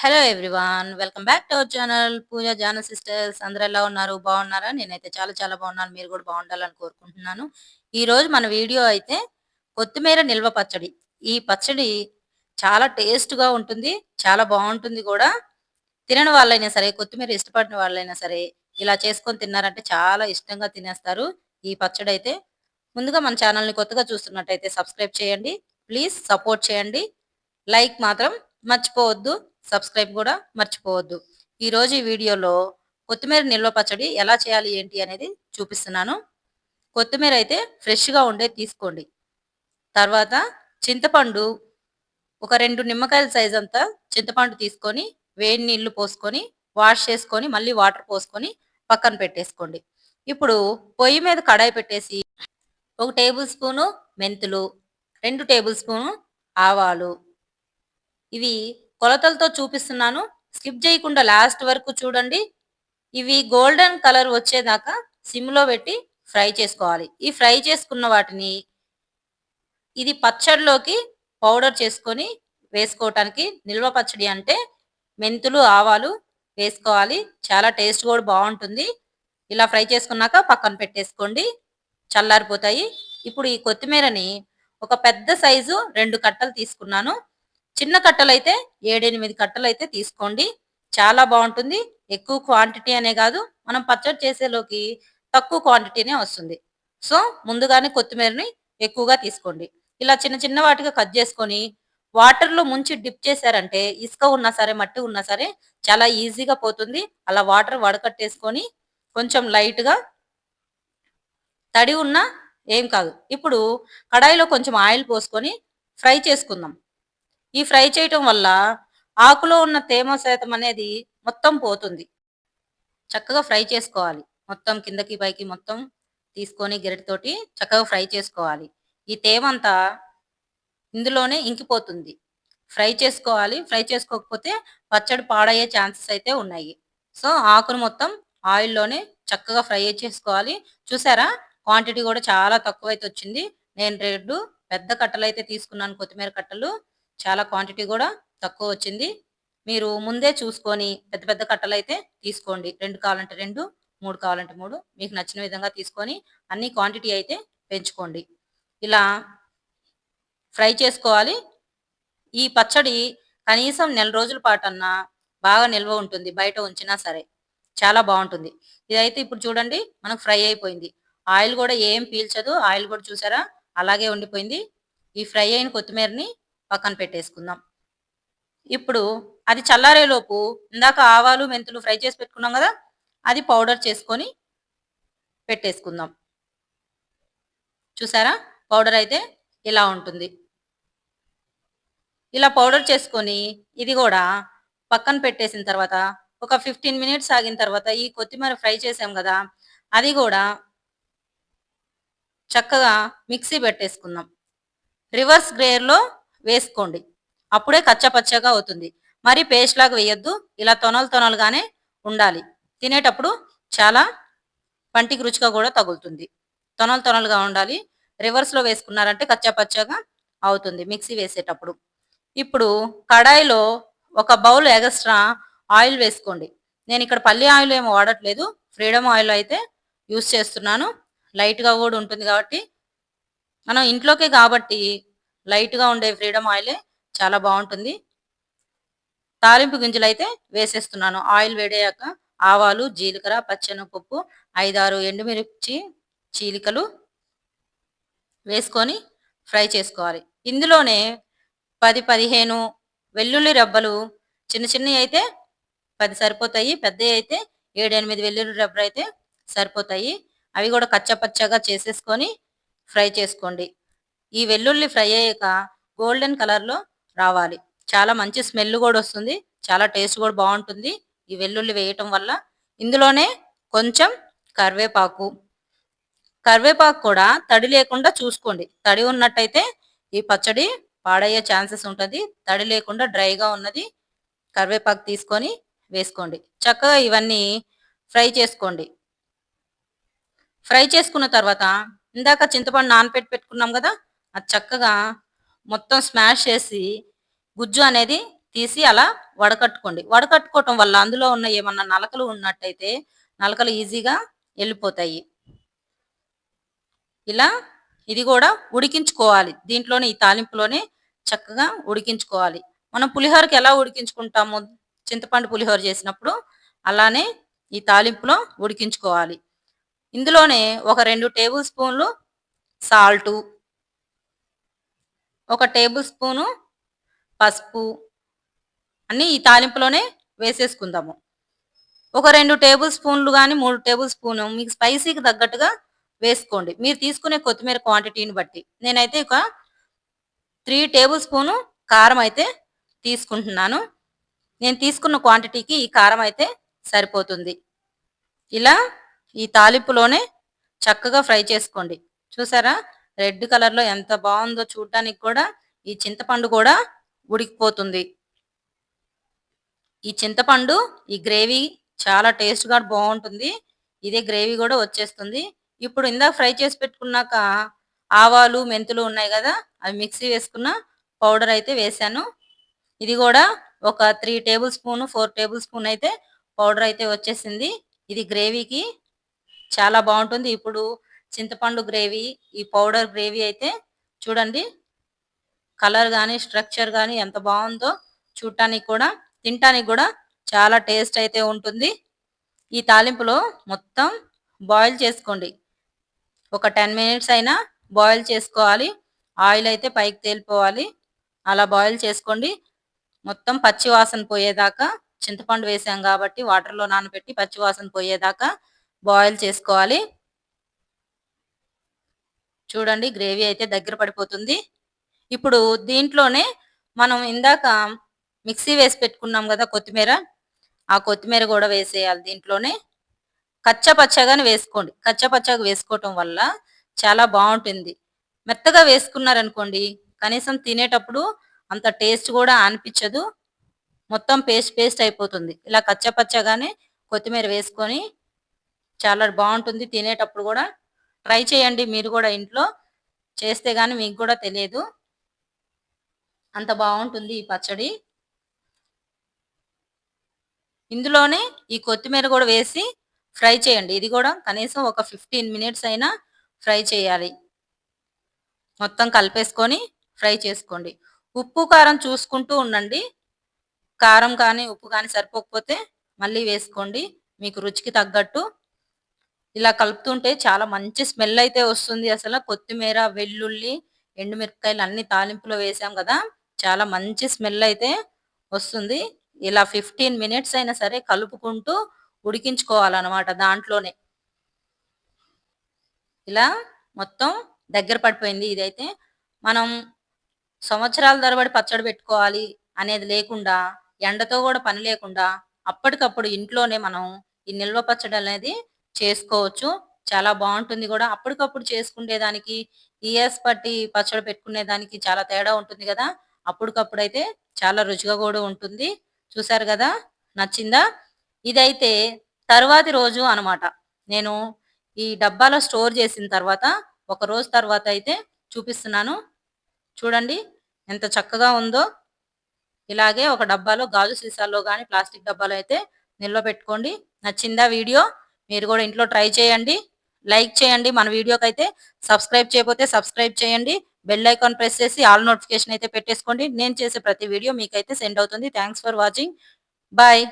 Hello everyone welcome back to our channel Pooja Jana sisters అందరు ఎలా ఉన్నారు? బాగున్నారా? నేనైతే చాలా చాలా బాగున్నాను. మీరు కూడా బాగుండాలని కోరుకుంటున్నాను. ఈరోజు మన వీడియో అయితే కొత్తిమీర నిల్వ పచ్చడి. ఈ పచ్చడి చాలా టేస్ట్గా ఉంటుంది చాలా బాగుంటుంది కూడా. తినని వాళ్ళైనా సరే కొత్తిమీర ఇష్టపడిన వాళ్ళైనా సరే ఇలా చేసుకొని తిన్నారంటే చాలా ఇష్టంగా తినేస్తారు ఈ పచ్చడి అయితే. ముందుగా మన ఛానల్ని కొత్తగా చూస్తున్నట్టయితే సబ్స్క్రైబ్ చేయండి. ప్లీజ్ సపోర్ట్ చేయండి. లైక్ మాత్రం మర్చిపోవద్దు. సబ్స్క్రైబ్ కూడా మర్చిపోవద్దు. ఈరోజు ఈ వీడియోలో కొత్తిమీర నిల్వ పచ్చడి ఎలా చేయాలి ఏంటి అనేది చూపిస్తున్నాను. కొత్తిమీర అయితే ఫ్రెష్గా ఉండే తీసుకోండి. తర్వాత చింతపండు ఒక రెండు నిమ్మకాయల సైజ్ అంతా చింతపండు తీసుకొని వేడి నీళ్ళు పోసుకొని వాష్ చేసుకొని మళ్ళీ వాటర్ పోసుకొని పక్కన పెట్టేసుకోండి. ఇప్పుడు పొయ్యి మీద కడాయి పెట్టేసి ఒక టేబుల్ స్పూను మెంతులు రెండు టేబుల్ స్పూను ఆవాలు. ఇవి కొలతలతో చూపిస్తున్నాను. స్కిప్ చేయకుండా లాస్ట్ వరకు చూడండి. ఇవి గోల్డెన్ కలర్ వచ్చేదాకా సిమ్లో పెట్టి ఫ్రై చేసుకోవాలి. ఈ ఫ్రై చేసుకున్న వాటిని ఇది పచ్చడిలోకి పౌడర్ చేసుకొని వేసుకోవటానికి నిల్వ పచ్చడి అంటే మెంతులు ఆవాలు వేసుకోవాలి. చాలా టేస్ట్ కూడా బాగుంటుంది. ఇలా ఫ్రై చేసుకున్నాక పక్కన పెట్టేసుకోండి. చల్లారిపోతాయి. ఇప్పుడు ఈ కొత్తిమీరని ఒక పెద్ద సైజు రెండు కట్టలు తీసుకున్నాను. చిన్న కట్టలు అయితే ఏడెనిమిది కట్టలు అయితే తీసుకోండి. చాలా బాగుంటుంది. ఎక్కువ క్వాంటిటీ అనే కాదు. మనం పచ్చడి చేసేలోకి తక్కువ క్వాంటిటీనే వస్తుంది. సో ముందుగానే కొత్తిమీరని ఎక్కువగా తీసుకోండి. ఇలా చిన్న చిన్న వాటిగా కట్ చేసుకొని వాటర్లో ముంచి డిప్ చేశారంటే ఇసుక ఉన్నా సరే మట్టి ఉన్నా సరే చాలా ఈజీగా పోతుంది. అలా వాటర్ వడకట్టేసుకొని కొంచెం లైట్గా తడి ఉన్నా ఏం కాదు. ఇప్పుడు కడాయిలో కొంచెం ఆయిల్ పోసుకొని ఫ్రై చేసుకుందాం. ఈ ఫ్రై చేయటం వల్ల ఆకులో ఉన్న తేమ శాతం అనేది మొత్తం పోతుంది. చక్కగా ఫ్రై చేసుకోవాలి. మొత్తం కిందకి పైకి మొత్తం తీసుకొని గెరటితోటి చక్కగా ఫ్రై చేసుకోవాలి. ఈ తేమ అంతా ఇందులోనే ఇంకిపోతుంది. ఫ్రై చేసుకోవాలి. ఫ్రై చేసుకోకపోతే పచ్చడి పాడయ్యే ఛాన్సెస్ అయితే ఉన్నాయి. సో ఆకును మొత్తం ఆయిల్లోనే చక్కగా ఫ్రై చేసుకోవాలి. చూసారా? క్వాంటిటీ కూడా చాలా తక్కువ అయితే వచ్చింది. నేను రెండు పెద్ద కట్టలు అయితే తీసుకున్నాను కొత్తిమీర కట్టలు. చాలా క్వాంటిటీ కూడా తక్కువ వచ్చింది. మీరు ముందే చూసుకొని పెద్ద పెద్ద కట్టలు అయితే తీసుకోండి. రెండు కావాలంటే రెండు మూడు కావాలంటే మూడు. మీకు నచ్చిన విధంగా తీసుకొని అన్ని క్వాంటిటీ అయితే పెంచుకోండి. ఇలా ఫ్రై చేసుకోవాలి. ఈ పచ్చడి కనీసం నెల రోజుల పాటన్నా బాగా నిల్వ ఉంటుంది. బయట ఉంచినా సరే చాలా బాగుంటుంది. ఇదైతే ఇప్పుడు చూడండి మనకు ఫ్రై అయిపోయింది. ఆయిల్ కూడా ఏం పీల్చదు. ఆయిల్ కూడా చూసారా? అలాగే ఉండిపోయింది. ఈ ఫ్రై అయిన కొత్తిమీరని పక్కన పెట్టేసుకుందాం. ఇప్పుడు అది చల్లారేలోపు ఇందాక ఆవాలు మెంతులు ఫ్రై చేసి పెట్టుకున్నాం కదా అది పౌడర్ చేసుకొని పెట్టేసుకుందాం. చూసారా? పౌడర్ అయితే ఇలా ఉంటుంది. ఇలా పౌడర్ చేసుకొని ఇది కూడా పక్కన పెట్టేసిన తర్వాత ఒక ఫిఫ్టీన్ మినిట్స్ ఆగిన తర్వాత ఈ కొత్తిమీర ఫ్రై చేసాం కదా అది కూడా చక్కగా మిక్సీ పెట్టేసుకుందాం. రివర్స్ గ్రేయర్లో వేసుకోండి. అప్పుడే కచ్చపచ్చగా అవుతుంది. మరి పేస్ట్ లాగా వేయొద్దు. ఇలా తొనలు తొనలుగానే ఉండాలి. తినేటప్పుడు చాలా పంటికి రుచిగా కూడా తగులుతుంది. తొనలు తొనలుగా ఉండాలి. రివర్స్లో వేసుకున్నారంటే కచ్చపచ్చగా అవుతుంది మిక్సీ వేసేటప్పుడు. ఇప్పుడు కడాయిలో ఒక బౌల్ ఎగస్ట్రా ఆయిల్ వేసుకోండి. నేను ఇక్కడ పల్లి ఆయిల్ ఏమి వాడట్లేదు. ఫ్రీడమ్ ఆయిల్ అయితే యూస్ చేస్తున్నాను. లైట్గా కూడా ఉంటుంది కాబట్టి. మనం ఇంట్లోకే కాబట్టి లైట్గా ఉండే ఫ్రీడమ్ ఆయిలే చాలా బాగుంటుంది. తాలింపు గింజలు అయితే వేసేస్తున్నాను. ఆయిల్ వేడయ్యాక ఆవాలు జీలకర్ర పచ్చెనపప్పు ఐదారు ఎండుమిర్చి చీలికలు వేసుకొని ఫ్రై చేసుకోవాలి. ఇందులోనే పది పదిహేను వెల్లుల్లి రబ్బలు చిన్న చిన్నవి అయితే పది సరిపోతాయి. పెద్దవి అయితే ఏడెనిమిది వెల్లుల్లి రబ్బలు అయితే సరిపోతాయి. అవి కూడా కచ్చపచ్చగా చేసేసుకొని ఫ్రై చేసుకోండి. ఈ వెల్లుల్లి ఫ్రై అయ్యాక గోల్డెన్ కలర్లో రావాలి. చాలా మంచి స్మెల్ కూడా వస్తుంది. చాలా టేస్ట్ కూడా బాగుంటుంది ఈ వెల్లుల్లి వేయటం వల్ల. ఇందులోనే కొంచెం కరివేపాకు. కరివేపాకు కూడా తడి లేకుండా చూసుకోండి. తడి ఉన్నట్టయితే ఈ పచ్చడి పాడయ్యే ఛాన్సెస్ ఉంటుంది. తడి లేకుండా డ్రైగా ఉన్నది కరివేపాకు తీసుకొని వేసుకోండి. చక్కగా ఇవన్నీ ఫ్రై చేసుకోండి. ఫ్రై చేసుకున్న తర్వాత ఇందాక చింతపండు నానపెట్టి పెట్టుకున్నాం కదా అది చక్కగా మొత్తం స్మాష్ చేసి గుజ్జు అనేది తీసి అలా వడకట్టుకోండి. వడకట్టుకోవటం వల్ల అందులో ఉన్న ఏమన్నా నలకలు ఉన్నట్టయితే నలకలు ఈజీగా వెళ్ళిపోతాయి. ఇలా ఇది కూడా ఉడికించుకోవాలి. దీంట్లోనే ఈ తాలింపులోనే చక్కగా ఉడికించుకోవాలి. మనం పులిహోరకి ఎలా ఉడికించుకుంటాము? చింతపండు పులిహోర చేసినప్పుడు అలానే ఈ తాలింపులో ఉడికించుకోవాలి. ఇందులోనే ఒక రెండు టేబుల్ స్పూన్లు సాల్టు ఒక టేబుల్ స్పూను పసుపు అన్నీ ఈ తాలింపులోనే వేసేసుకుందాము. ఒక రెండు టేబుల్ స్పూన్లు కానీ మూడు టేబుల్ స్పూన్ మీకు స్పైసీకి తగ్గట్టుగా వేసుకోండి. మీరు తీసుకునే కొత్తిమీర క్వాంటిటీని బట్టి. నేనైతే ఒక త్రీ టేబుల్ స్పూను కారం అయితే తీసుకుంటున్నాను. నేను తీసుకున్న క్వాంటిటీకి ఈ కారం అయితే సరిపోతుంది. ఇలా ఈ తాలింపులోనే చక్కగా ఫ్రై చేసుకోండి. చూసారా? రెడ్ కలర్లో ఎంత బాగుందో చూడటానికి కూడా ఈ చింతపండు కూడా ఉడికిపోతుంది. ఈ చింతపండు ఈ గ్రేవీ చాలా టేస్ట్గా బాగుంటుంది. ఇదే గ్రేవీ కూడా వచ్చేస్తుంది. ఇప్పుడు ఇందాక ఫ్రై చేసి పెట్టుకున్నాక ఆవాలు మెంతులు ఉన్నాయి కదా అవి మిక్సీ వేసుకున్న పౌడర్ అయితే వేసాను. ఇది కూడా ఒక three tablespoon four tablespoon అయితే పౌడర్ అయితే వచ్చేసింది. ఇది గ్రేవీకి చాలా బాగుంటుంది. ఇప్పుడు చింతపండు గ్రేవీ ఈ పౌడర్ గ్రేవీ అయితే చూడండి కలర్ కానీ స్ట్రక్చర్ కానీ ఎంత బాగుందో చూడటానికి కూడా తినటానికి కూడా చాలా టేస్ట్ అయితే ఉంటుంది. ఈ తాలింపులో మొత్తం బాయిల్ చేసుకోండి. ఒక టెన్ మినిట్స్ అయినా బాయిల్ చేసుకోవాలి. ఆయిల్ అయితే పైకి తేలిపోవాలి. అలా బాయిల్ చేసుకోండి. మొత్తం పచ్చి వాసన పోయేదాకా చింతపండు వేసాం కాబట్టి వాటర్లో నానబెట్టి పచ్చి వాసన పోయేదాకా బాయిల్ చేసుకోవాలి. చూడండి గ్రేవీ అయితే దగ్గర పడిపోతుంది. ఇప్పుడు దీంట్లోనే మనం ఇందాక మిక్సీ వేసి పెట్టుకున్నాం కదా కొత్తిమీర. ఆ కొత్తిమీర కూడా వేసేయాలి దీంట్లోనే. కచ్చపచ్చగానే వేసుకోండి. కచ్చపచ్చగా వేసుకోవటం వల్ల చాలా బాగుంటుంది. మెత్తగా వేసుకున్నారనుకోండి కనీసం తినేటప్పుడు అంత టేస్ట్ కూడా అనిపించదు. మొత్తం పేస్ట్ పేస్ట్ అయిపోతుంది. ఇలా కచ్చపచ్చగానే కొత్తిమీర వేసుకొని చాలా బాగుంటుంది తినేటప్పుడు కూడా. ట్రై చేయండి మీరు కూడా ఇంట్లో. చేస్తే కానీ మీకు కూడా తెలియదు. అంత బాగుంటుంది ఈ పచ్చడి. ఇందులోనే ఈ కొత్తిమీర కూడా వేసి ఫ్రై చేయండి. ఇది కూడా కనీసం ఒక ఫిఫ్టీన్ మినిట్స్ అయినా ఫ్రై చేయాలి. మొత్తం కలిపేసుకొని ఫ్రై చేసుకోండి. ఉప్పు కారం చూసుకుంటూ ఉండండి. కారం కానీ ఉప్పు కానీ సరిపోకపోతే మళ్ళీ వేసుకోండి. మీకు రుచికి తగ్గట్టు ఇలా కలుపుతుంటే చాలా మంచి స్మెల్ అయితే వస్తుంది అసలు. కొత్తిమీర వెల్లుల్లి ఎండుమిరపకాయలు అన్ని తాలింపులో వేసాం కదా. చాలా మంచి స్మెల్ అయితే వస్తుంది. ఇలా ఫిఫ్టీన్ మినిట్స్ అయినా సరే కలుపుకుంటూ ఉడికించుకోవాలన్నమాట దాంట్లోనే. ఇలా మొత్తం దగ్గర పడిపోయింది ఇదైతే. మనం సంవత్సరాల తరబడి పచ్చడి పెట్టుకోవాలి అనేది లేకుండా ఎండతో కూడా పని లేకుండా అప్పటికప్పుడు ఇంట్లోనే మనం ఈ నిల్వ పచ్చడి అనేది చేసుకోవచ్చు. చాలా బాగుంటుంది కూడా. అప్పటికప్పుడు చేసుకునేదానికి ఇయర్స్ పట్టి పచ్చడి పెట్టుకునేదానికి చాలా తేడా ఉంటుంది కదా. అప్పటికప్పుడు అయితే చాలా రుచిగా కూడా ఉంటుంది. చూసారు కదా? నచ్చిందా? ఇదైతే తరువాతి రోజు అనమాట. నేను ఈ డబ్బాలో స్టోర్ చేసిన తర్వాత ఒక రోజు తర్వాత అయితే చూపిస్తున్నాను. చూడండి ఎంత చక్కగా ఉందో. ఇలాగే ఒక డబ్బాలో గాజు సీసాల్లో కానీ ప్లాస్టిక్ డబ్బాలో అయితే నిల్వ పెట్టుకోండి. నచ్చిందా వీడియో? మీరు కూడా ఇంట్లో ట్రై చేయండి. లైక్ చేయండి. మన వీడియోకి అయితే సబ్స్క్రైబ్ చేయకపోతే సబ్స్క్రైబ్ చేయండి. బెల్ ఐకాన్ ప్రెస్ చేసి ఆల్ నోటిఫికేషన్ అయితే పెట్టేసుకోండి. నేను చేసే ప్రతి వీడియో మీకైతే సెండ్ అవుతుంది. Thanks for watching bye